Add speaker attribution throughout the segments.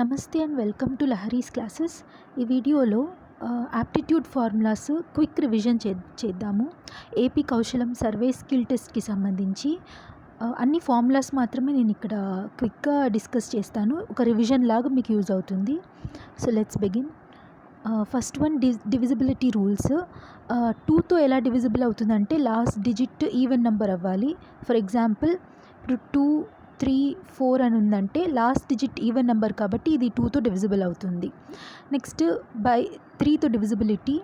Speaker 1: నమస్తే and welcome to Lahari's classes. ఈ వీడియోలో యాప్టిట్యూడ్ ఫార్ములాస్ క్విక్ రివిజన్ చే చేద్దాము. ఏపీ కౌశలం సర్వే స్కిల్ టెస్ట్కి సంబంధించి అన్ని ఫార్ములాస్ మాత్రమే నేను ఇక్కడ క్విక్గా డిస్కస్ చేస్తాను. ఒక రివిజన్ లాగా మీకు యూజ్ అవుతుంది. So let's begin. First one the divisibility rules. టూతో ఎలా డివిజిబుల్ అవుతుందంటే లాస్ట్ డిజిట్ ఈవెన్ నెంబర్ అవ్వాలి. ఫర్ ఎగ్జాంపుల్ ఇప్పుడు టూ త్రీ ఫోర్ అని ఉందంటే లాస్ట్ డిజిట్ ఈవెన్ నెంబర్ కాబట్టి ఇది టూతో డివిజిబుల్ అవుతుంది. నెక్స్ట్ బై త్రీతో డివిజిబిలిటీ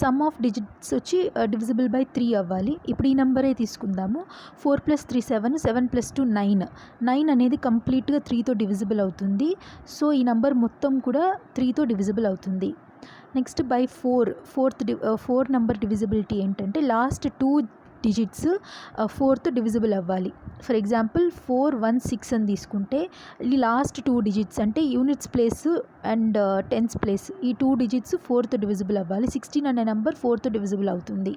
Speaker 1: సమ్ ఆఫ్ డిజిట్స్ వచ్చి డివిజిబుల్ బై త్రీ అవ్వాలి. ఇప్పుడు ఈ నెంబరే తీసుకుందాము. Four plus three seven seven plus two nine. Nine అనేది కంప్లీట్గా త్రీతో డివిజిబుల్ అవుతుంది. సో ఈ నెంబర్ మొత్తం కూడా త్రీతో డివిజిబుల్ అవుతుంది. Next by four fourth the four number divisibility ఏంటంటే last two digits fourth divisible అవ్వాలి. For example four one six అని తీసుకుంటే ఈ లాస్ట్ టూ డిజిట్స్ అంటే units place and tens place ఈ టూ డిజిట్స్ ఫోర్త్ డివిజిబుల్ అవ్వాలి. Sixteen అనే number fourth divisible అవుతుంది.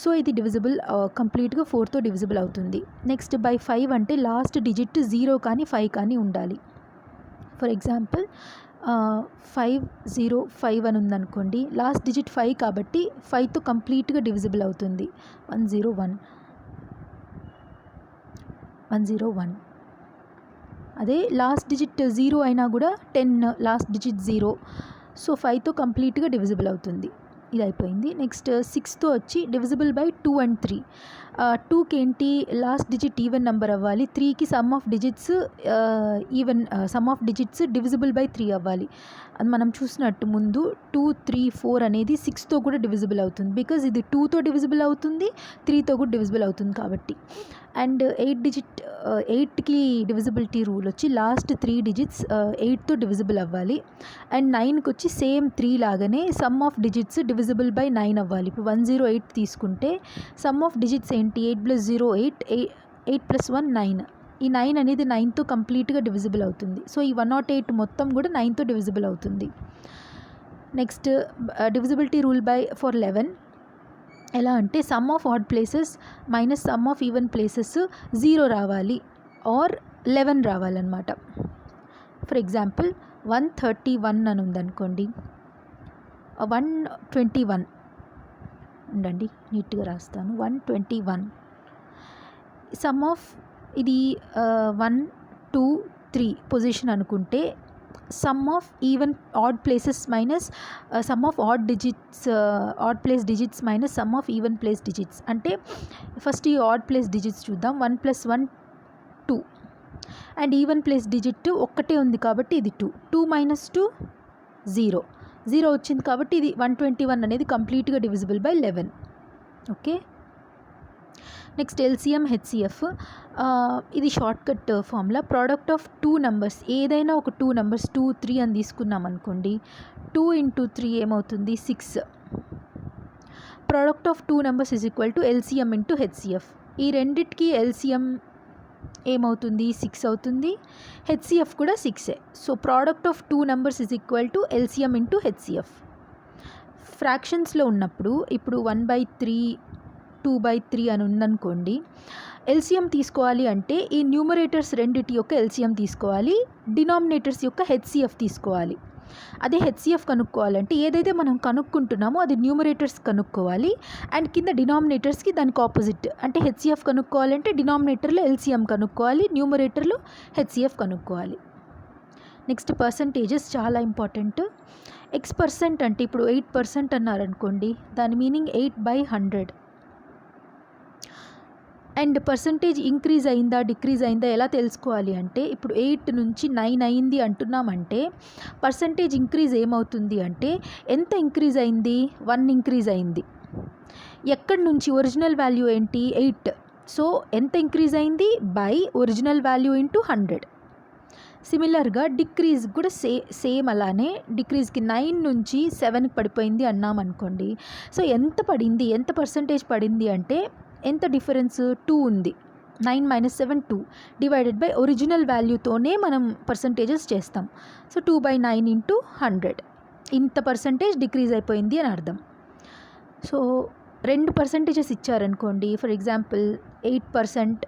Speaker 1: సో ఇది డివిజిబుల్ కంప్లీట్గా ఫోర్తో డివిజిబుల్ అవుతుంది. నెక్స్ట్ బై ఫైవ్ అంటే లాస్ట్ డిజిట్ జీరో కానీ ఫైవ్ కానీ ఉండాలి. For example five zero five అని ఉందనుకోండి లాస్ట్ డిజిట్ ఫైవ్ కాబట్టి ఫైవ్తో కంప్లీట్గా డివిజిబుల్ అవుతుంది. One zero one one zero one అదే లాస్ట్ డిజిట్ జీరో అయినా కూడా ten last digit zero so ఫైవ్తో కంప్లీట్గా డివిజిబుల్ అవుతుంది. ఇది అయిపోయింది నెక్స్ట్ సిక్స్తో వచ్చి divisible by two and three. టూకి ఏంటి? లాస్ట్ డిజిట్ ఈవెన్ నెంబర్ అవ్వాలి. త్రీకి sum of digits even sum of digits divisible by three అవ్వాలి. అది మనం చూసినట్టు ముందు టూ త్రీ ఫోర్ అనేది సిక్స్తో కూడా డివిజిబుల్ అవుతుంది. బికాజ్ ఇది టూతో డివిజిబుల్ అవుతుంది త్రీతో కూడా డివిజిబుల్ అవుతుంది కాబట్టి. అండ్ ఎయిట్ డిజిట్ ఎయిట్కి డివిజిబిలిటీ రూల్ వచ్చి లాస్ట్ త్రీ డిజిట్స్ ఎయిట్తో డివిజిబుల్ అవ్వాలి. అండ్ నైన్కి వచ్చి సేమ్ త్రీ లాగానే sum of digits divisible by nine అవ్వాలి. ఇప్పుడు వన్ జీరో ఎయిట్ తీసుకుంటే సమ్ ఆఫ్ డిజిట్స్ ఏంటి? Eight plus zero eight eight plus one nine. ఈ నైన్ అనేది నైన్తో కంప్లీట్గా డివిజిబుల్ అవుతుంది. సో ఈ వన్ నాట్ ఎయిట్ మొత్తం కూడా నైన్తో డివిజిబుల్ అవుతుంది. Next divisibility rule by for eleven. ఎలా అంటే sum of odd places minus sum of even places zero రావాలి ఆర్ లెవెన్ రావాలన్నమాట. For example one thirty one అని ఉందనుకోండి. వన్ ట్వంటీ వన్ ఉండండి నీట్గా రాస్తాను. One twenty one sum of ఇది వన్ టూ త్రీ పొజిషన్ అనుకుంటే sum of even odd places minus sum of odd digits odd place digits minus sum of even place digits అంటే first ఈ odd place digits చూద్దాం. One plus one two and even place digit ఒక్కటే ఉంది కాబట్టి ఇది two two minus two zero zero వచ్చింది కాబట్టి ఇది వన్ ట్వంటీ వన్ అనేది కంప్లీట్గా divisible by eleven okay next LCM HCF ఇది short cut formula product of two numbers ఏదైనా ఒక టూ నెంబర్స్ టూ త్రీ అని తీసుకున్నాం అనుకోండి. టూ ఇంటూ త్రీ ఏమవుతుంది? Six product of two numbers is equal to LCM into HCF ఈ రెండిటికి LCM ఏమవుతుంది? సిక్స్ అవుతుంది. హెచ్సిఎఫ్ కూడా సిక్సే so product of two numbers is equal to LCM into HCF ఫ్రాక్షన్స్లో ఉన్నప్పుడు ఇప్పుడు one by three two by three అని ఉందనుకోండి LCM తీసుకోవాలి అంటే ఈ న్యూమరేటర్స్ రెండిటి యొక్క ఎల్సిఎం తీసుకోవాలి డినామినేటర్స్ యొక్క హెచ్సిఎఫ్ తీసుకోవాలి. అదే హెచ్సిఎఫ్ కనుక్కోవాలంటే ఏదైతే మనం కనుక్కుంటున్నామో అది న్యూమరేటర్స్ కనుక్కోవాలి అండ్ కింద డినామినేటర్స్కి దానికి ఆపోజిట్ అంటే హెచ్సిఎఫ్ కనుక్కోవాలంటే డినామినేటర్లో ఎల్సిఎం కనుక్కోవాలి న్యూమరేటర్లో హెచ్సిఎఫ్ కనుక్కోవాలి. నెక్స్ట్ పర్సంటేజెస్ చాలా ఇంపార్టెంట్. ఎక్స్ పర్సెంట్ అంటే ఇప్పుడు ఎయిట్ పర్సెంట్ అన్నారనుకోండి దాని meaning eight by hundred. And percentage increase అయిందా డిక్రీజ్ అయిందా ఎలా తెలుసుకోవాలి అంటే ఇప్పుడు ఎయిట్ నుంచి నైన్ అయింది అంటున్నామంటే పర్సంటేజ్ ఇంక్రీజ్ ఏమవుతుంది అంటే ఎంత ఇంక్రీజ్ అయింది? వన్ ఇంక్రీజ్ అయింది. ఎక్కడి నుంచి? ఒరిజినల్ వాల్యూ ఏంటి? ఎయిట్ సో ఎంత ఇంక్రీజ్ అయింది? By original value into hundred సిమిలర్గా డిక్రీజ్ కూడా సే సేమ్ అలానే డిక్రీజ్కి నైన్ నుంచి సెవెన్కి పడిపోయింది అన్నాం అనుకోండి సో ఎంత పడింది? ఎంత పర్సంటేజ్ పడింది అంటే ఎంత డిఫరెన్స్? టూ ఉంది. Nine minus seven two. Divided by original వాల్యూతోనే మనం పర్సంటేజెస్ చేస్తాం. So two by nine into hundred. ఇంత పర్సంటేజ్ డిక్రీజ్ అయిపోయింది అని అర్థం. సో రెండు పర్సంటేజెస్ ఇచ్చారనుకోండి for example eight percent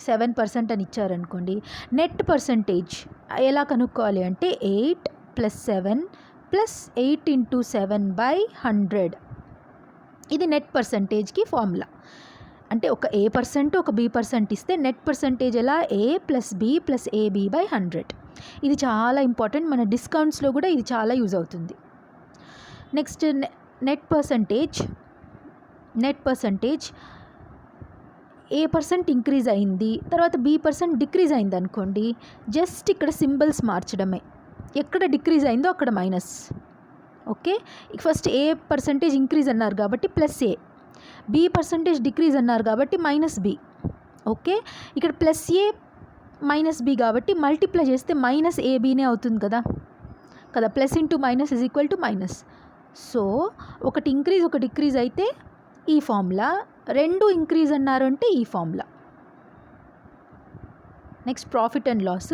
Speaker 1: seven percent అని ఇచ్చారనుకోండి నెట్ పర్సంటేజ్ ఎలా కనుక్కోవాలి అంటే eight plus seven plus eight into seven by hundred. ఇది నెట్ పర్సంటేజ్కి ఫార్ములా. అంటే ఒక ఏ పర్సెంట్ ఒక బి పర్సెంట్ ఇస్తే నెట్ పర్సెంటేజ్ ఎలా? A plus B plus AB by hundred ఇది చాలా ఇంపార్టెంట్ మన డిస్కౌంట్స్లో కూడా ఇది చాలా యూజ్ అవుతుంది. Next net percentage net percentage A percent increase అయింది. తర్వాత బి పర్సెంట్ డిక్రీజ్ అయింది అనుకోండి. జస్ట్ ఇక్కడ సింబల్స్ మార్చడమే. ఎక్కడ డిక్రీజ్ అయిందో అక్కడ minus okay first A percentage increase అన్నారు కాబట్టి plus A B percentage decrease అన్నారు కాబట్టి మైనస్ బి ఓకే ఇక్కడ ప్లస్ ఏ మైనస్ బి కాబట్టి మల్టిప్లై చేస్తే మైనస్ ఏబీనే అవుతుంది కదా? కదా? Plus into minus is equal to minus so ఒకటి ఇంక్రీజ్ ఒకటి డిక్రీజ్ అయితే e ఈ ఫార్ములా రెండు ఇంక్రీజ్ అన్నారు అంటే ఈ formula next profit and loss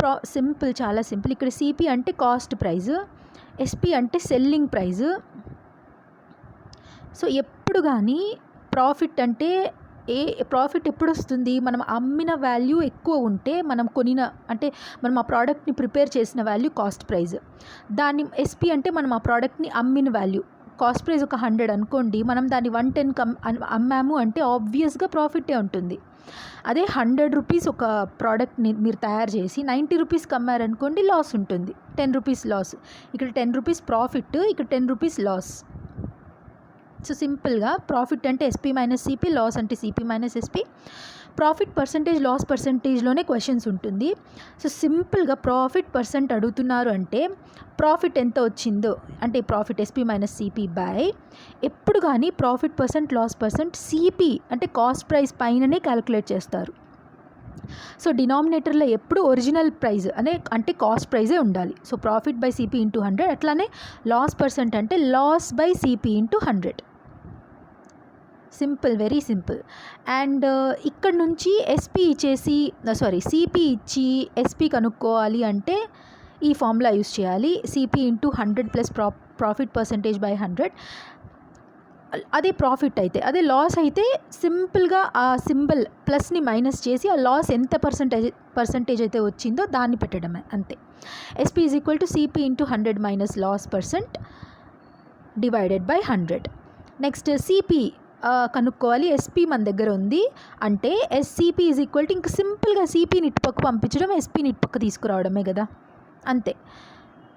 Speaker 1: ప్రా సింపుల్ చాలా సింపుల్ ఇక్కడ సిపి అంటే కాస్ట్ ప్రైజ్ ఎస్పి అంటే సెల్లింగ్ ప్రైజ్ సో ఎప్పుడు కానీ ప్రాఫిట్ అంటే ఏ ప్రాఫిట్ ఎప్పుడు వస్తుంది మనం అమ్మిన వాల్యూ ఎక్కువ ఉంటే మనం కొనిన అంటే మనం ఆ ప్రోడక్ట్ని ప్రిపేర్ చేసిన వాల్యూ కాస్ట్ ప్రైజ్ దాన్ని ఎస్పి అంటే మనం ఆ ప్రోడక్ట్ని అమ్మిన వాల్యూ. కాస్ట్ ప్రైస్ ఒక హండ్రెడ్ అనుకోండి మనం దాన్ని వన్ టెన్ కమ్ అమ్మాము అంటే ఆబ్వియస్గా ప్రాఫిటే ఉంటుంది. అదే హండ్రెడ్ రూపీస్ ఒక ప్రోడక్ట్ని మీరు తయారు చేసి నైంటీ రూపీస్కి అమ్మారనుకోండి లాస్ ఉంటుంది. Ten rupees loss. ఇక్కడ టెన్ రూపీస్ ప్రాఫిట్ ఇక్కడ టెన్ రూపీస్ లాస్. సో సింపుల్గా ప్రాఫిట్ అంటే ఎస్పీ మైనస్ సిపి లాస్ అంటే CP minus SP profit percentage loss పర్సంటేజ్లోనే questions ఉంటుంది. సో సింపుల్గా ప్రాఫిట్ పర్సెంట్ అడుగుతున్నారు అంటే ప్రాఫిట్ ఎంత వచ్చిందో అంటే profit SP minus CP by ఎప్పుడు కానీ profit percent loss percent CP అంటే కాస్ట్ ప్రైస్ పైననే క్యాలిక్యులేట్ చేస్తారు. సో డినామినేటర్లో ఎప్పుడు ఒరిజినల్ ప్రైజ్ అనే అంటే కాస్ట్ ప్రైజే ఉండాలి. So profit by CP into hundred అట్లానే లాస్ పర్సెంట్ అంటే loss by CP into hundred simple very simple. And uh, ఇక్కడ నుంచి ఎస్పీ ఇచ్చేసి uh, సారీ సిపి ఇచ్చి ఎస్పీ కనుక్కోవాలి అంటే ఈ ఫార్ములా యూస్ చేయాలి. సిపి ఇంటూ హండ్రెడ్ ప్లస్ ప్రా ప్రాఫిట్ పర్సంటేజ్ బై హండ్రెడ్ అదే ప్రాఫిట్ అయితే అదే లాస్ అయితే సింపుల్గా ఆ సింబల్ ప్లస్ని మైనస్ చేసి ఆ లాస్ ఎంత పర్సంటేజ్ పర్సంటేజ్ అయితే వచ్చిందో దాన్ని పెట్టడమే అంతే. SP is equal to CP into hundred minus loss percent divided by hundred next CP కనుక్కోవాలి. ఎస్పీ మన దగ్గర ఉంది. అంటే ఎస్సీపీ ఈజ్ ఈక్వల్ టు ఇంక సింపుల్గా సిపిని ఇటుపక్క పంపించడం ఎస్పీని ఇటుపక్క తీసుకురావడమే కదా. అంతే.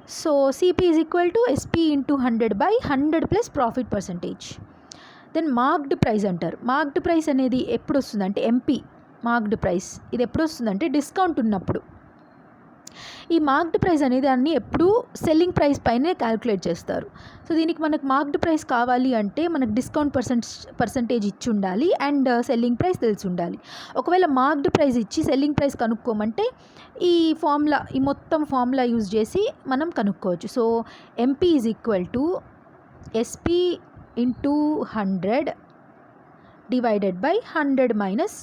Speaker 1: So CP is equal to SP into hundred by hundred plus profit percentage then marked price అంటారు. మార్క్డ్ ప్రైస్ అనేది ఎప్పుడు వస్తుందంటే ఎంపీ మార్క్డ్ ప్రైస్ ఇది ఎప్పుడు వస్తుందంటే డిస్కౌంట్ ఉన్నప్పుడు. ఈ మార్క్డ్ ప్రైస్ అనేది అన్ని ఎప్పుడూ సెల్లింగ్ ప్రైస్ పైనే క్యాలిక్యులేట్ చేస్తారు. సో దీనికి మనకు మార్క్డ్ ప్రైస్ కావాలి అంటే మనకు డిస్కౌంట్ పర్సెంట్ పర్సంటేజ్ ఇచ్చి ఉండాలి అండ్ సెల్లింగ్ ప్రైస్ తెలిసి ఉండాలి. ఒకవేళ మార్క్డ్ ప్రైస్ ఇచ్చి సెల్లింగ్ ప్రైస్ కనుక్కోమంటే ఈ ఫార్ములా ఈ మొత్తం ఫార్ములా యూజ్ చేసి మనం కనుక్కోవచ్చు. So MP is equal to SP into hundred divided by hundred minus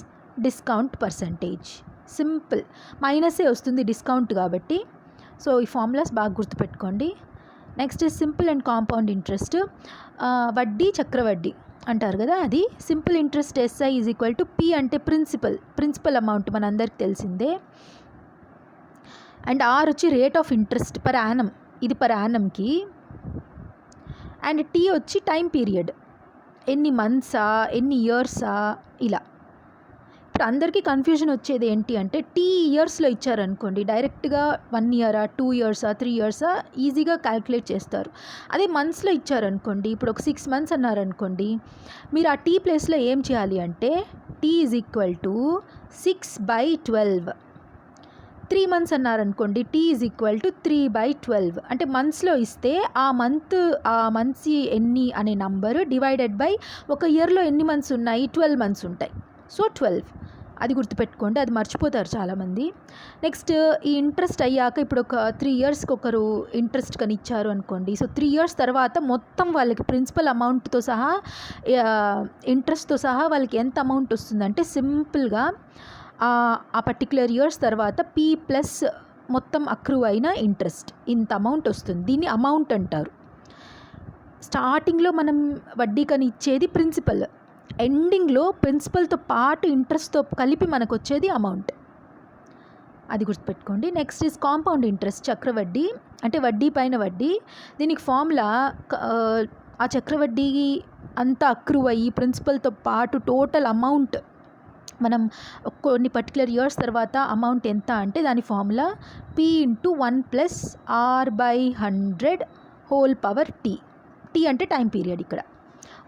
Speaker 1: discount percentage simple. మైనసే వస్తుంది డిస్కౌంట్ కాబట్టి. సో ఈ ఫార్ములాస్ బాగా గుర్తుపెట్టుకోండి. Next simple and compound interest. వడ్డీ చక్రవడ్డీ అంటారు కదా అది. Simple interest SI is equal to P అంటే ప్రిన్సిపల్ ప్రిన్సిపల్ అమౌంట్ మనందరికి తెలిసిందే. అండ్ ఆర్ వచ్చి rate of interest per annum ఇది పర్ యానంకి అండ్ టీ వచ్చి టైం పీరియడ్ ఎన్ని మంత్సా ఎన్ని ఇయర్సా ఇలా. ఇప్పుడు అందరికీ కన్ఫ్యూజన్ వచ్చేది ఏంటి అంటే టీ ఇయర్స్లో ఇచ్చారనుకోండి డైరెక్ట్గా వన్ ఇయరా టూ ఇయర్సా త్రీ ఇయర్సా ఈజీగా క్యాలిక్యులేట్ చేస్తారు. అదే మంత్స్లో ఇచ్చారనుకోండి ఇప్పుడు ఒక సిక్స్ మంత్స్ అన్నారనుకోండి మీరు ఆ టీ ప్లేస్లో ఏం చేయాలి అంటే T is equal to six by twelve. Three months అన్నారనుకోండి T is equal to three by twelve. అంటే మంత్స్లో ఇస్తే ఆ మంత్ ఆ మంత్స్ ఎన్ని అనే నంబరు డివైడెడ్ బై ఒక ఇయర్లో ఎన్ని మంత్స్ ఉన్నాయి? ట్వెల్వ్ మంత్స్ ఉంటాయి. So twelve. అది గుర్తుపెట్టుకోండి అది మర్చిపోతారు చాలామంది. నెక్స్ట్ ఈ ఇంట్రెస్ట్ అయ్యాక ఇప్పుడు ఒక త్రీ ఇయర్స్కి ఒకరు ఇంట్రెస్ట్ కని ఇచ్చారు అనుకోండి. సో త్రీ ఇయర్స్ తర్వాత మొత్తం వాళ్ళకి ప్రిన్సిపల్ అమౌంట్తో సహా ఇంట్రెస్ట్తో సహా వాళ్ళకి ఎంత అమౌంట్ వస్తుందంటే సింపుల్గా ఆ పర్టికులర్ ఇయర్స్ తర్వాత పీ ప్లస్ మొత్తం అక్రూవ్ అయిన ఇంట్రెస్ట్ ఇంత అమౌంట్ వస్తుంది. దీన్ని అమౌంట్ అంటారు. స్టార్టింగ్లో మనం వడ్డీ కని ఇచ్చేది ప్రిన్సిపల్ ఎండింగ్లో ప్రిన్సిపల్తో పాటు ఇంట్రెస్ట్తో కలిపి మనకు వచ్చేది అమౌంట్. అది గుర్తుపెట్టుకోండి. నెక్స్ట్ ఈజ్ కాంపౌండ్ ఇంట్రెస్ట్ చక్రవడ్డీ. అంటే వడ్డీ పైన వడ్డీ. దీనికి ఫార్ములా ఆ చక్రవడ్డీ అంతా అక్రూవ్ అయ్యి ప్రిన్సిపల్తో పాటు టోటల్ అమౌంట్ మనం కొన్ని పర్టికులర్ ఇయర్స్ తర్వాత అమౌంట్ ఎంత అంటే దాని formula P into one plus R by hundred whole power T T అంటే టైం పీరియడ్ ఇక్కడ.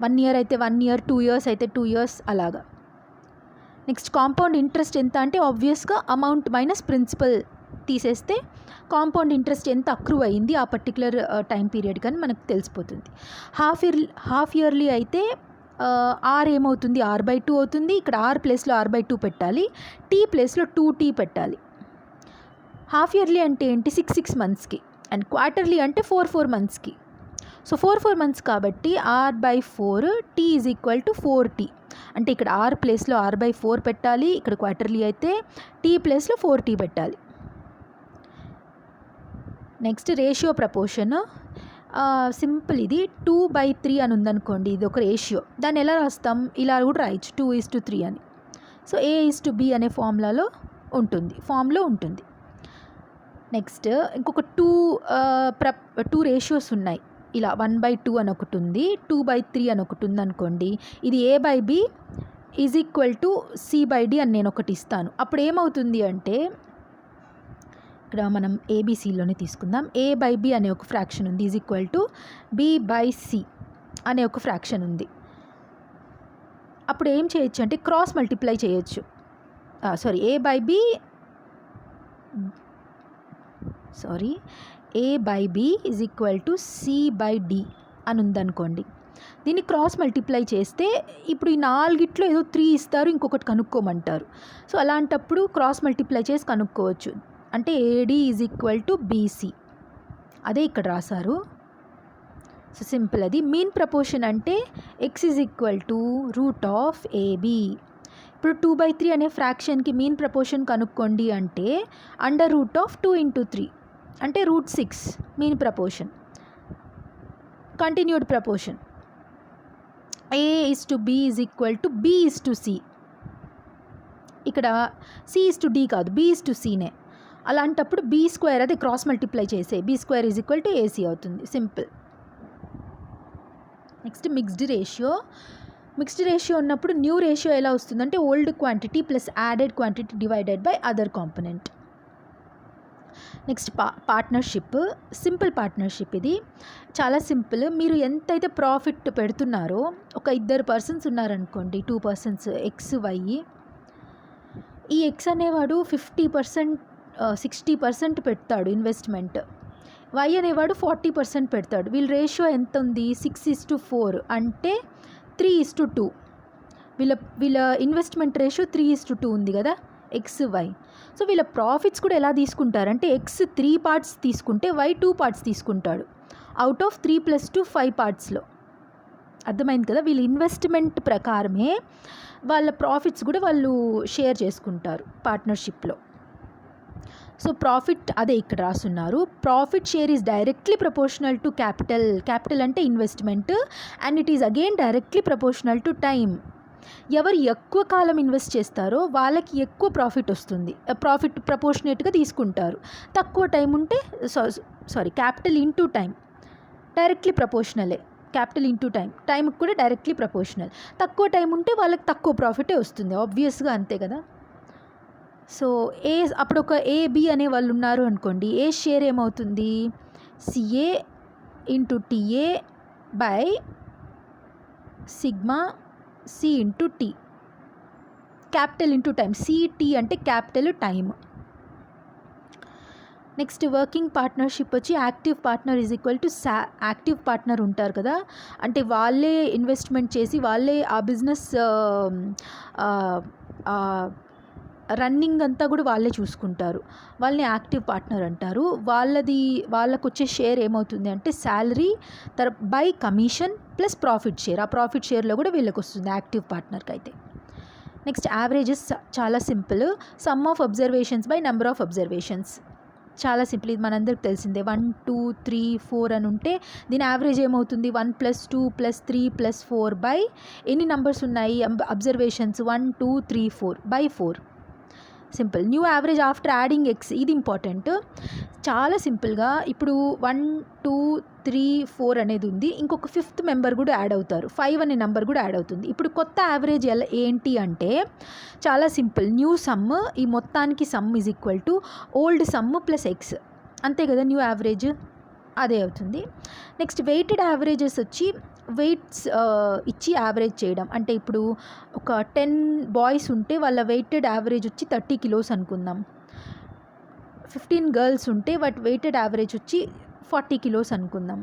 Speaker 1: వన్ ఇయర్ అయితే వన్ ఇయర్ టూ ఇయర్స్ అయితే టూ ఇయర్స్ అలాగా. నెక్స్ట్ కాంపౌండ్ ఇంట్రెస్ట్ ఎంత అంటే ఆబ్వియస్గా అమౌంట్ మైనస్ ప్రిన్సిపల్ తీసేస్తే కాంపౌండ్ ఇంట్రెస్ట్ ఎంత అక్రూవ్ అయింది ఆ పర్టికులర్ టైం పీరియడ్ కానీ మనకు తెలిసిపోతుంది. హాఫ్ ఇయర్ హాఫ్ ఇయర్లీ అయితే uh, ఆర్ ఏమవుతుంది? ఆర్ బై టూ అవుతుంది. ఇక్కడ ఆర్ ప్లేస్లో ఆర్ బై టూ పెట్టాలి. టీ ప్లేస్లో టూ టీ పెట్టాలి. హాఫ్ ఇయర్లీ అంటే ఏంటి? సిక్స్ సిక్స్ మంత్స్కి అండ్ క్వార్టర్లీ అంటే ఫోర్ ఫోర్ మంత్స్కి సో ఫోర్ ఫోర్ మంత్స్ కాబట్టి R by four T is equal to four T అంటే ఇక్కడ ఆర్ ప్లేస్లో ఆర్ బై ఫోర్ పెట్టాలి ఇక్కడ క్వార్టర్లీ అయితే టీ ప్లేస్లో ఫోర్ టీ పెట్టాలి. నెక్స్ట్ రేషియో ప్రపోర్షన్ సింపుల్ ఇది. టూ బై త్రీ అని ఉందనుకోండి ఇది ఒక రేషియో దాన్ని ఎలా రాస్తాం? ఇలా కూడా రాయొచ్చు. టూ ఈజ్ టు త్రీ అని. So A is to B అనే ఫార్ములాలో ఉంటుంది. ఫామ్లో ఉంటుంది. నెక్స్ట్ ఇంకొక టూ ప్ర టూ రేషియోస్ ఉన్నాయి. ఇలా వన్ బై టూ అని ఒకటి ఉంది టూ బై త్రీ అని ఒకటి ఉంది అనుకోండి ఇది A by B is equal to C by D అని నేను ఒకటి ఇస్తాను అప్పుడు ఏమవుతుంది అంటే ఇక్కడ మనం ఏబిసిలోనే తీసుకుందాం. ఏ బై బి అనే ఒక ఫ్రాక్షన్ ఉంది is equal to B by C అనే ఒక ఫ్రాక్షన్ ఉంది. అప్పుడు ఏం చేయొచ్చు అంటే క్రాస్ మల్టిప్లై చేయొచ్చు. Sorry A by B sorry A by B is equal to C by D అని ఉందనుకోండి. దీన్ని క్రాస్ మల్టిప్లై చేస్తే ఇప్పుడు ఈ నాలుగిట్లో ఏదో త్రీ ఇస్తారు ఇంకొకటి కనుక్కోమంటారు. సో అలాంటప్పుడు క్రాస్ మల్టిప్లై చేసి కనుక్కోవచ్చు. అంటే AD is equal to BC అదే ఇక్కడ రాశారు. సో సింపుల్ అది. మీన్ ప్రపోర్షన్ అంటే X is equal to root of AB ఇప్పుడు టూ బై త్రీ అనే ఫ్రాక్షన్కి మీన్ ప్రపోర్షన్ కనుక్కోండి అంటే under root of two into three అంటే root six mean proportion. Continued proportion. A is to B is equal to B is to C ఇక్కడ C is to D కాదు B is to సీనే అలాంటప్పుడు B square అది cross multiply చేసే B square is equal to AC అవుతుంది. Simple next mixed ratio mixed ratio ఉన్నప్పుడు new ratio ఎలా వస్తుందంటే old quantity plus added quantity divided by other component next పా partnership simple partnership ఇది. చాలా simple. మీరు ఎంతైతే ప్రాఫిట్ పెడుతున్నారో ఒక ఇద్దరు పర్సన్స్ ఉన్నారనుకోండి టూ పర్సన్స్ ఎక్స్ వై ఈ ఎక్స్ అనేవాడు ఫిఫ్టీ పర్సెంట్ సిక్స్టీ పర్సెంట్ పెడతాడు ఇన్వెస్ట్మెంట్. వై అనేవాడు ఫార్టీ పర్సెంట్ పెడతాడు. వీళ్ళ రేషియో ఎంత ఉంది సిక్స్ ఇస్ టు ఫోర్. అంటే త్రీ ఇస్ టు టూ. వీళ్ళ వీళ్ళ investment ratio three is to two ఉంది కదా? ఎక్స్ వై సో వీళ్ళ ప్రాఫిట్స్ కూడా ఎలా తీసుకుంటారంటే ఎక్స్ త్రీ పార్ట్స్ తీసుకుంటే వై టూ పార్ట్స్ తీసుకుంటాడు. Out of three plus two five పార్ట్స్లో అర్థమైంది కదా? వీళ్ళ ఇన్వెస్ట్మెంట్ ప్రకారమే వాళ్ళ ప్రాఫిట్స్ కూడా వాళ్ళు షేర్ చేసుకుంటారు పార్ట్నర్షిప్లో సో ప్రాఫిట్ అదే ఇక్కడ రాస్తున్నారు profit share is directly proportional to capital capital అంటే investment and it is again directly proportional to time ఎవరు ఎక్కువ కాలం ఇన్వెస్ట్ చేస్తారో వాళ్ళకి ఎక్కువ ప్రాఫిట్ వస్తుంది. ప్రాఫిట్ ప్రపోర్షనేట్గా తీసుకుంటారు. తక్కువ టైం ఉంటే sorry capital into time directly ప్రపోర్షనలే. Capital into time టైంకి కూడా డైరెక్ట్లీ ప్రపోర్షనల్. తక్కువ టైం ఉంటే వాళ్ళకి తక్కువ ప్రాఫిటే వస్తుంది. ఆబ్వియస్గా అంతే కదా. సో ఏ అప్పుడు ఒక ఏబి అనే వాళ్ళు ఉన్నారు అనుకోండి. ఏ షేర్ ఏమవుతుంది? CA into TA by sigma C into T capital into time CT అంటే capital time next working partnership వచ్చి active partner is equal to saw active partner ఉంటారు కదా. అంటే వాళ్ళే ఇన్వెస్ట్మెంట్ చేసి వాళ్ళే ఆ బిజినెస్ రన్నింగ్ అంతా కూడా వాళ్ళే చూసుకుంటారు. వాళ్ళని యాక్టివ్ పార్ట్నర్ అంటారు. వాళ్ళది వాళ్ళకు వచ్చే షేర్ ఏమవుతుంది అంటే శాలరీ తర్ by commission plus profit share. ఆ ప్రాఫిట్ షేర్లో కూడా వీళ్ళకి వస్తుంది యాక్టివ్ పార్ట్నర్కి అయితే నెక్స్ట్ యావరేజెస్ చాలా simple. Sum of observations by number of observations. చాలా సింపుల్. ఇది మనందరికి తెలిసిందే. వన్ టూ త్రీ ఫోర్ అని ఉంటే దీని యావరేజ్ ఏమవుతుంది? One plus two plus three plus four by ఎన్ని నంబర్స్ ఉన్నాయి? Observations one two three four. By four. Simple. New average after adding X ఇది ఇంపార్టెంట్ చాలా సింపుల్గా ఇప్పుడు వన్ టూ త్రీ ఫోర్ అనేది ఉంది. ఇంకొక ఫిఫ్త్ మెంబర్ కూడా యాడ్ అవుతారు. ఫైవ్ అనే నెంబర్ కూడా యాడ్ అవుతుంది. ఇప్పుడు కొత్త యావరేజ్ ఎలా ఏంటి అంటే చాలా సింపుల్. న్యూ సమ్ ఈ మొత్తానికి sum is equal to old sum plus X అంతే కదా న్యూ యావరేజ్ అదే అవుతుంది. నెక్స్ట్ వెయిటెడ్ యావరేజెస్ వచ్చి వెయిట్స్ ఇచ్చి యావరేజ్ చేయడం. అంటే ఇప్పుడు ఒక టెన్ బాయ్స్ ఉంటే వాళ్ళ వెయిటెడ్ యావరేజ్ వచ్చి థర్టీ కిలోస్ అనుకుందాం. ఫిఫ్టీన్ గర్ల్స్ ఉంటే వాటి వెయిటెడ్ యావరేజ్ వచ్చి ఫార్టీ కిలోస్ అనుకుందాం.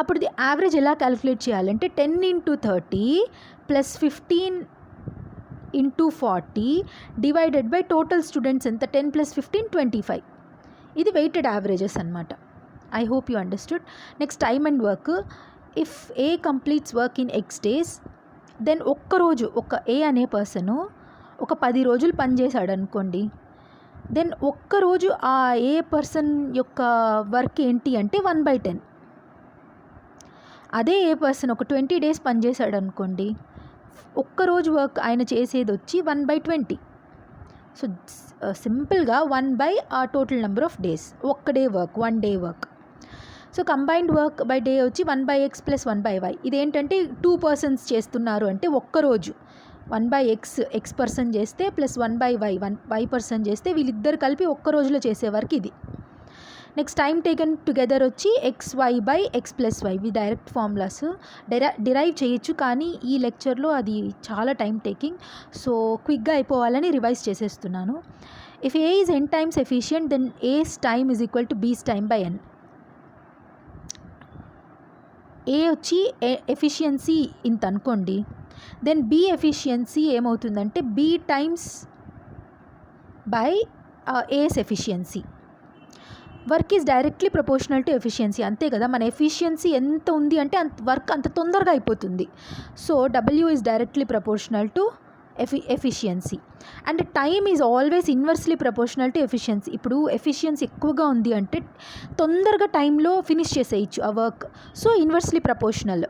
Speaker 1: అప్పుడు ఇది యావరేజ్ ఎలా క్యాలిక్యులేట్ చేయాలంటే ten into thirty plus fifteen into forty divided by total students ఎంత? Ten plus fifteen twenty five ఇది వెయిటెడ్ యావరేజెస్ అనమాట I hope you understood next time and work if A completes work in X days then ఒక్కరోజు ఒక ఏ అనే person ఒక పది రోజులు పనిచేశాడు అనుకోండి. దెన్ ఒక్కరోజు ఆ ఏ పర్సన్ యొక్క వర్క్ ఏంటి అంటే వన్ బై టెన్ అదే ఏ పర్సన్ ఒక ట్వంటీ డేస్ పనిచేశాడు అనుకోండి ఒక్కరోజు వర్క్ ఆయన చేసేది వచ్చి వన్ బై ట్వంటీ సో సింపుల్గా వన్ బై ఆ టోటల్ నెంబర్ ఆఫ్ డేస్ ఒక్క day work one day work so combined work by day వచ్చి one by x plus one by y. ఇదేంటంటే టూ పర్సన్స్ చేస్తున్నారు అంటే ఒక్కరోజు. One by x x person చేస్తే plus one by y one y person చేస్తే వీళ్ళిద్దరు కలిపి ఒక్క రోజులో చేసే వరకు ఇది. నెక్స్ట్ టైం టేకెన్ టుగెదర్ వచ్చి x y by x plus y. We direct formulas. డెరా డిరైవ్ చేయొచ్చు కానీ ఈ లెక్చర్లో అది చాలా టైం టేకింగ్. సో క్విక్గా అయిపోవాలని రివైజ్ చేసేస్తున్నాను. If A is n times efficient then A's time is equal to B's time by n. A వచ్చి e-, ఎఫిషియన్సీ ఇంత అనుకోండి. దెన్ బి ఎఫిషియన్సీ ఏమవుతుందంటే B times by A's efficiency work is directly proportional to efficiency అంతే కదా మన efficiency ఎంత ఉంది అంటే అంత వర్క్ అంత తొందరగా అయిపోతుంది. So W is directly proportional to ఎఫి efficiency and time is always inversely proportional to efficiency ఇప్పుడు ఎఫిషియన్సీ ఎక్కువగా ఉంది అంటే తొందరగా టైంలో ఫినిష్ చేసేయచ్చు ఆ వర్క్ సో ఇన్వర్స్లీ ప్రపోర్షనల్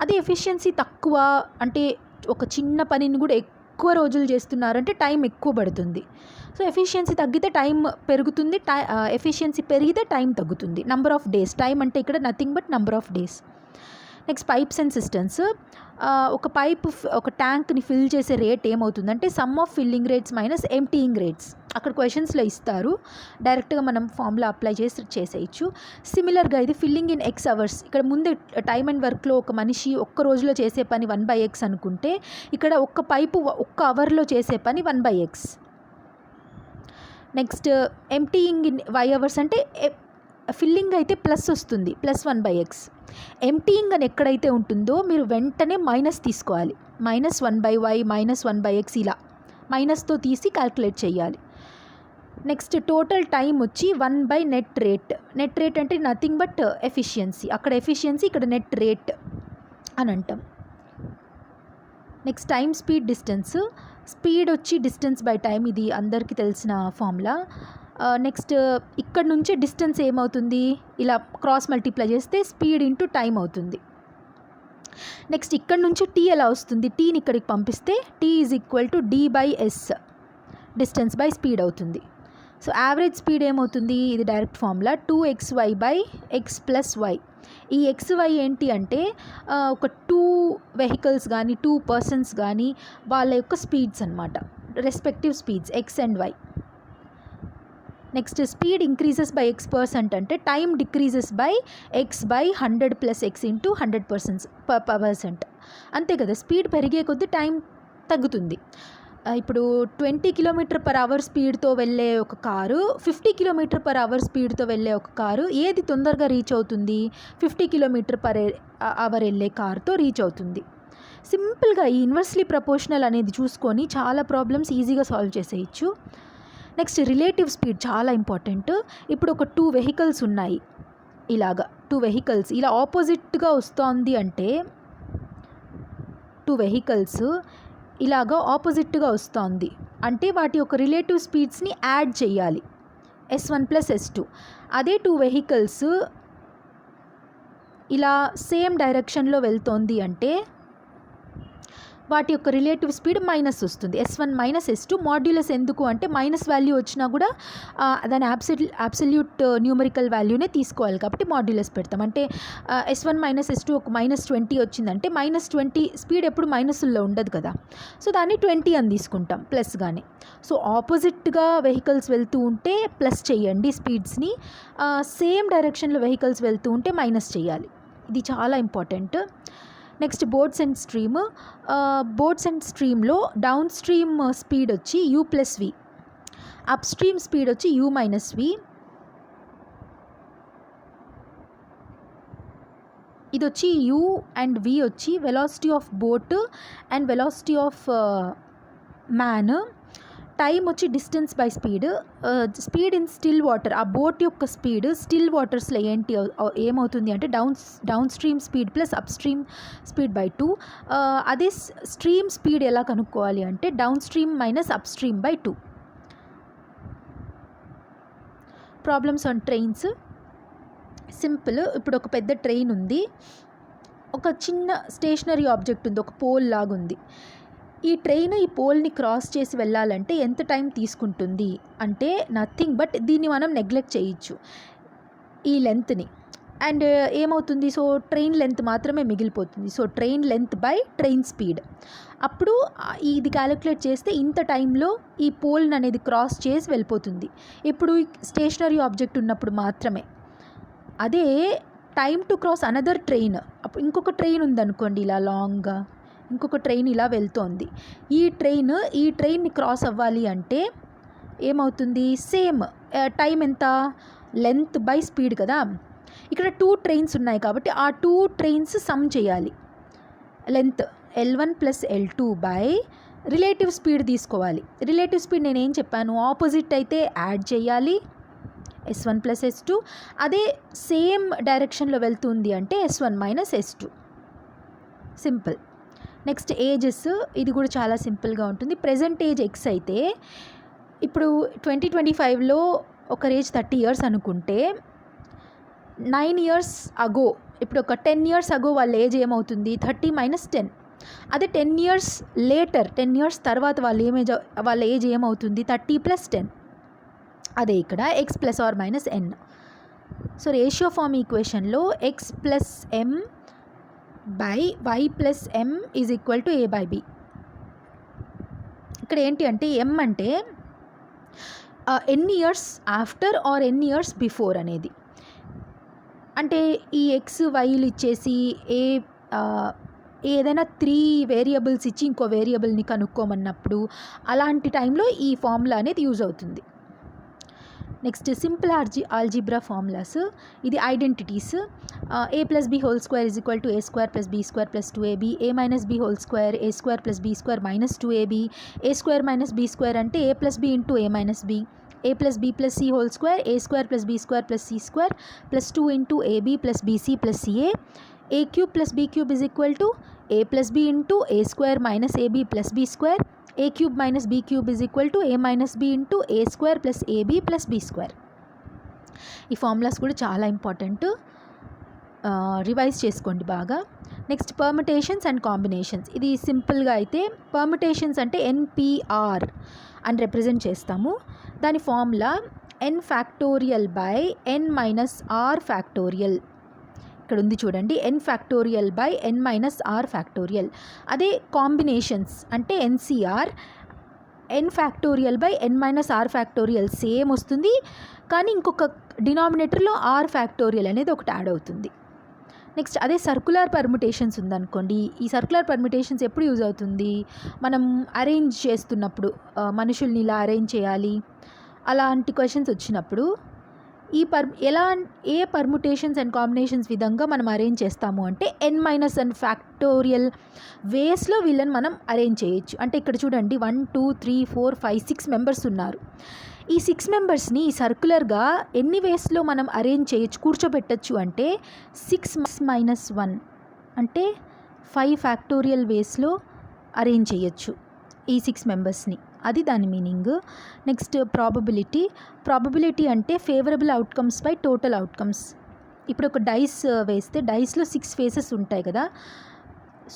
Speaker 1: అదే ఎఫిషియన్సీ తక్కువ అంటే ఒక చిన్న పనిని కూడా ఎక్కువ రోజులు చేస్తున్నారంటే టైం ఎక్కువ పడుతుంది. సో ఎఫిషియన్సీ తగ్గితే టైం పెరుగుతుంది టై ఎఫిషియన్సీ పెరిగితే టైం తగ్గుతుంది. నంబర్ ఆఫ్ డేస్ టైం అంటే ఇక్కడ nothing but number of days next pipes and systems ఒక పైప్ ఒక ట్యాంక్ని ఫిల్ చేసే రేట్ ఏమవుతుందంటే sum of filling rates minus emptying rates. అక్కడ క్వశ్చన్స్లో ఇస్తారు. డైరెక్ట్గా మనం ఫామ్లో అప్లై చేసి చేసేయచ్చు. సిమిలర్గా ఇది ఫిల్లింగ్ ఇన్ ఎక్స్ అవర్స్. ఇక్కడ ముందే టైమ్ అండ్ వర్క్లో ఒక మనిషి ఒక్క రోజులో చేసే పని వన్ బై ఎక్స్ అనుకుంటే ఇక్కడ ఒక్క పైపు ఒక్క అవర్లో చేసే పని one by x. Next emptying in y hours అంటే ఫిల్లింగ్ అయితే ప్లస్ వస్తుంది plus one by x. Emptying అని ఎక్కడైతే ఉంటుందో మీరు వెంటనే మైనస్ తీసుకోవాలి. Minus one by y minus one by x ఇలా. మైనస్తో తీసి క్యాల్కులేట్ చేయాలి. నెక్స్ట్ టోటల్ టైం వచ్చి one by net rate. Net rate అంటే నథింగ్ బట్ ఎఫిషియన్సీ. అక్కడ ఎఫిషియన్సీ ఇక్కడ నెట్ రేట్ అని అంటాం. Next time speed distance. Speed వచ్చి డిస్టెన్స్ బై టైం ఇది అందరికీ తెలిసిన ఫార్ములా. నెక్స్ట్ ఇక్కడ నుంచి డిస్టెన్స్ ఏమవుతుంది? ఇలా క్రాస్ మల్టిప్లై చేస్తే స్పీడ్ ఇంటూ టైం అవుతుంది. నెక్స్ట్ ఇక్కడ నుంచి టీ ఎలా వస్తుంది? టీని ఇక్కడికి పంపిస్తే t is equal to d by s distance by speed అవుతుంది. సో యావరేజ్ స్పీడ్ ఏమవుతుంది? ఇది direct formula two x y by x plus y ఈ ఎక్స్ వై ఏంటి అంటే ఒక టూ వెహికల్స్ కానీ టూ పర్సన్స్ కానీ వాళ్ళ యొక్క స్పీడ్స్ అనమాట respective speeds x and y next speed increases by x percent అంటే time decreases by x by hundred plus x into hundred percents percent. అంతే కదా స్పీడ్ పెరిగే కొద్దీ టైం తగ్గుతుంది. ఇప్పుడు ట్వంటీ కిలోమీటర్ పర్ అవర్ స్పీడ్తో వెళ్ళే ఒక car fifty kilometer per hour స్పీడ్తో వెళ్ళే ఒక కారు ఏది తొందరగా రీచ్ అవుతుంది? ఫిఫ్టీ కిలోమీటర్ పర్ అవర్ వెళ్ళే కారుతో రీచ్ అవుతుంది. సింపుల్గా ఈ ఇన్వర్స్లీ ప్రపోర్షనల్ అనేది చూసుకొని చాలా ప్రాబ్లమ్స్ ఈజీగా సాల్వ్ చేసేయచ్చు. నెక్స్ట్ రిలేటివ్ స్పీడ్ చాలా ఇంపార్టెంట్. ఇప్పుడు ఒక టూ వెహికల్స్ ఉన్నాయి. ఇలాగా టూ వెహికల్స్ ఇలా ఆపోజిట్గా వస్తోంది అంటే టూ వెహికల్స్ ఇలాగా ఆపోజిట్గా వస్తోంది. అంటే వాటి యొక్క రిలేటివ్ స్పీడ్స్ని యాడ్ చేయాలి. S one plus s two అదే టూ వెహికల్స్ ఇలా సేమ్ డైరెక్షన్లో వెళ్తోంది అంటే వాటి యొక్క రిలేటివ్ స్పీడ్ మైనస్ వస్తుంది. S one minus s two modulus ఎందుకు అంటే మైనస్ వాల్యూ వచ్చినా కూడా దాని అబ్సల్యూ అబ్సల్యూట్ న్యూమరికల్ వాల్యూనే తీసుకోవాలి కాబట్టి మాడ్యులస్ పెడతాం. అంటే s one minus s two ఒక మైనస్ ట్వంటీ వచ్చిందంటే మైనస్ ట్వంటీ స్పీడ్ ఎప్పుడు మైనస్లో ఉండదు కదా. సో దాన్ని ట్వంటీ అని తీసుకుంటాం ప్లస్ కానీ సో ఆపోజిట్గా వెహికల్స్ వెళ్తూ ఉంటే ప్లస్ చేయండి స్పీడ్స్ని సేమ్ డైరెక్షన్లో వెహికల్స్ వెళ్తూ ఉంటే మైనస్ చేయాలి. ఇది చాలా important next boats and stream. Boats and స్ట్రీమ్లో down stream speed వచ్చి u plus v. Upstream speed వచ్చి యూ మైనస్ వి. ఇది వచ్చి యూ అండ్ వి వచ్చి velocity of boat and velocity of man time వచ్చి distance by speed speed in still water ఆ boat యొక్క speed still వాటర్స్లో ఏంటి ఏమవుతుంది అంటే down downstream speed plus upstream speed by two. అదే స్ట్రీమ్ స్పీడ్ ఎలా కనుక్కోవాలి అంటే downstream minus upstream by two. Problems on trains. Simple ఇప్పుడు ఒక పెద్ద ట్రైన్ ఉంది. ఒక చిన్న స్టేషనరీ ఆబ్జెక్ట్ ఉంది ఒక పోల్ లాగా ఉంది ఈ ట్రైన్ ఈ పోల్ని క్రాస్ చేసి వెళ్ళాలంటే ఎంత టైం తీసుకుంటుంది? అంటే నథింగ్ బట్ దీన్ని మనం నెగ్లెక్ట్ చేయొచ్చు. ఈ లెంత్ని. అండ్ ఏమవుతుంది? సో ట్రైన్ లెంత్ మాత్రమే మిగిలిపోతుంది. So train length by train speed. అప్పుడు ఇది క్యాలిక్యులేట్ చేస్తే ఇంత టైంలో ఈ పోల్ని అనేది క్రాస్ చేసి వెళ్ళిపోతుంది. ఇప్పుడు స్టేషనరీ ఆబ్జెక్ట్ ఉన్నప్పుడు మాత్రమే. అదే time to cross another train. అప్పుడు ఇంకొక ట్రైన్ ఉందనుకోండి ఇలా లాంగ్గా. ఇంకొక ట్రైన్ ఇలా వెళ్తోంది. ఈ ట్రైన్ ఈ ట్రైన్ని క్రాస్ అవ్వాలి అంటే ఏమవుతుంది? సేమ్ టైం ఎంత? లెంత్ బై స్పీడ్ కదా? ఇక్కడ టూ ట్రైన్స్ ఉన్నాయి కాబట్టి ఆ టూ ట్రైన్స్ సమ్ చేయాలి. Length l one plus l two by relative speed తీసుకోవాలి. రిలేటివ్ స్పీడ్ నేను ఏం చెప్పాను? ఆపోజిట్ అయితే యాడ్ చేయాలి. S one plus s two. అదే సేమ్ డైరెక్షన్లో వెళ్తుంది అంటే s one minus s two. Simple. Next ages ఇది కూడా చాలా సింపుల్గా ఉంటుంది. ప్రజెంట్ ఏజ్ ఎక్స్ అయితే ఇప్పుడు ట్వంటీ ట్వంటీ ఫైవ్లో ఒక ఏజ్ థర్టీ ఇయర్స్ అనుకుంటే నైన్ ఇయర్స్ అగో ఇప్పుడు ఒక టెన్ ఇయర్స్ అగో వాళ్ళ ఏజ్ ఏమవుతుంది? Thirty minus ten. అదే ten years later ten years తర్వాత వాళ్ళ ఏమేజ్ వాళ్ళ ఏజ్ ఏమవుతుంది? Thirty plus ten. అదే ఇక్కడ x plus r minus n so ratio form ఈక్వేషన్లో x plus m by y plus m is equal to a by b. ఇక్కడ ఏంటి అంటే ఎం అంటే ఎన్ని ఇయర్స్ ఆఫ్టర్ ఆర్ ఎన్ని ఇయర్స్ బిఫోర్ అనేది. అంటే ఈ ఎక్స్ వైలు ఇచ్చేసి ఏ ఏదైనా త్రీ వేరియబుల్స్ ఇచ్చి ఇంకో వేరియబుల్ని కనుక్కోమన్నప్పుడు అలాంటి టైంలో ఈ ఫార్ములా అనేది యూజ్ అవుతుంది. నెక్స్ట్ సింపుల్ ఆర్జీ ఆల్జీబ్రా ఫార్ములాస్ ఇది identities a plus b whole square is equal to a square plus b square plus two a b a minus b whole square a square plus b square minus two a b a square minus b square అంటే a plus b into a minus b a plus b plus c whole square a square plus b square plus c square plus two into a b plus b c plus c a a cube plus b cube is equal to a plus b into a square minus a b plus b square a cube minus b cube is equal to a minus b into a square plus a b plus b square ఈ formulas కూడా చాలా important revise చేసుకోండి బాగా. Next permutations and combinations ఇది సింపుల్గా అయితే permutations అంటే NPR అని రిప్రజెంట్ చేస్తాము. దాని formula n factorial by n minus r factorial ఇక్కడ ఉంది చూడండి. N factorial by n minus r factorial అదే కాంబినేషన్స్ అంటే n c r n factorial by n minus r factorial same వస్తుంది. కానీ ఇంకొక డినామినేటర్లో ఆర్ ఫ్యాక్టోరియల్ అనేది ఒకటి యాడ్ అవుతుంది. నెక్స్ట్ అదే సర్కులర్ పర్మిటేషన్స్ ఉందనుకోండి. ఈ సర్కులర్ పర్మిటేషన్స్ ఎప్పుడు యూజ్ అవుతుంది? మనం అరేంజ్ చేస్తున్నప్పుడు మనుషుల్ని ఇలా అరేంజ్ చేయాలి. అలాంటి క్వశ్చన్స్ వచ్చినప్పుడు ఈ పర్ ఎలా ఏ పర్ముటేషన్స్ అండ్ కాంబినేషన్స్ విధంగా మనం అరేంజ్ చేస్తాము అంటే ఎన్ మైనస్ అండ్ ఫ్యాక్టోరియల్ వేస్లో వీళ్ళని మనం అరేంజ్ చేయొచ్చు. అంటే ఇక్కడ చూడండి one two three four five six members ఉన్నారు. ఈ సిక్స్ మెంబర్స్ని సర్కులర్గా ఎన్ని వేస్లో మనం అరేంజ్ చేయొచ్చు కూర్చోబెట్టచ్చు అంటే సిక్స్ మైనస్ వన్ అంటే ఫైవ్ ఫ్యాక్టోరియల్ వేస్లో అరేంజ్ చేయొచ్చు ఈ సిక్స్ మెంబర్స్ని అది దాని మీనింగ్. నెక్స్ట్ ప్రాబబిలిటీ ప్రాబబిలిటీ అంటే favourable outcomes by total outcomes ఇప్పుడు ఒక డైస్ uh, వేస్తే డైస్లో సిక్స్ ఫేసెస్ ఉంటాయి కదా.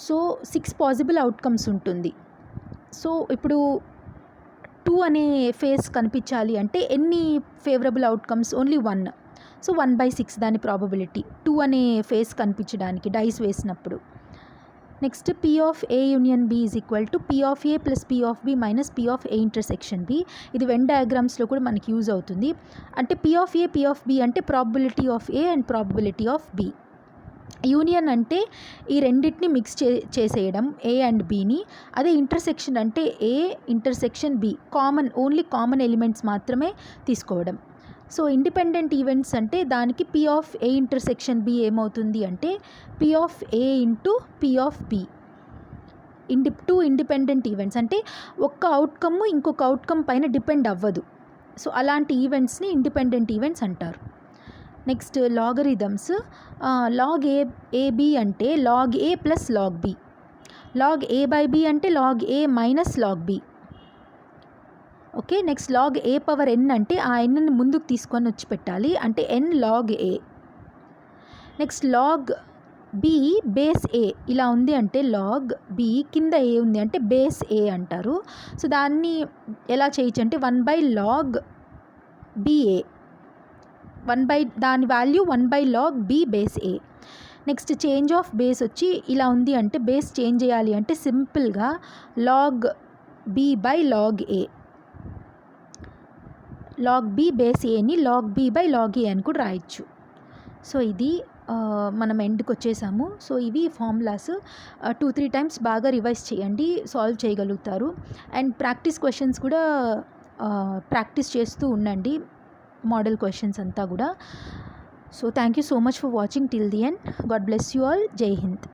Speaker 1: సో సిక్స్ పాసిబుల్ అవుట్కమ్స్ ఉంటుంది. సో ఇప్పుడు టూ అనే ఫేస్ కనిపించాలి అంటే ఎన్ని favourable outcomes only one so one by six దాని ప్రాబబిలిటీ టూ అనే ఫేస్ కనిపించడానికి డైస్ వేసినప్పుడు. Next P of A union B is equal to P of A plus P of B minus P of A intersection B ఇది Venn డయాగ్రామ్స్లో కూడా మనకి use అవుతుంది. అంటే P of A P of B అంటే probability of A and probability of B union అంటే ఈ రెండింటిని మిక్స్ చే చేసేయడం ఏ అండ్ బిని అదే ఇంటర్సెక్షన్ అంటే A intersection B common only common elements మాత్రమే తీసుకోవడం. సో ఇండిపెండెంట్ ఈవెంట్స్ అంటే దానికి P of A intersection B ఏమవుతుంది అంటే P of A into P of B indie two independent events అంటే ఒక్క అవుట్కమ్ ఇంకొక అవుట్కమ్ పైన డిపెండ్ అవ్వదు. సో అలాంటి ఈవెంట్స్ని ఇండిపెండెంట్ ఈవెంట్స్ అంటారు. Next logarithms log a a b అంటే log a plus log b log a by b అంటే log a minus log b okay next log a power n అంటే ఆ ఎన్ని ముందుకు తీసుకొని వచ్చి పెట్టాలి. అంటే n log a next log b base a ఇలా ఉంది అంటే లాగ్ బి కింద ఏ ఉంది అంటే బేస్ ఏ అంటారు. సో దాన్ని ఎలా చేయొచ్చు అంటే one by log b a one by దాని value one by log b base a next change of base వచ్చి ఇలా ఉంది అంటే బేస్ చేంజ్ చేయాలి అంటే సింపుల్గా log b by log a log b base ఏని log b by log a అని కూడా రాయొచ్చు. సో ఇది మనం ఎండ్కి వచ్చేసాము. సో ఇవి ఫార్ములాస్ టూ త్రీ టైమ్స్ బాగా రివైజ్ చేయండి సాల్వ్ చేయగలుగుతారు. అండ్ ప్రాక్టీస్ క్వశ్చన్స్ కూడా ప్రాక్టీస్ చేస్తూ ఉండండి మోడల్ క్వశ్చన్స్ అంతా కూడా. So thank you so much for watching till the end God bless you all Jai Hind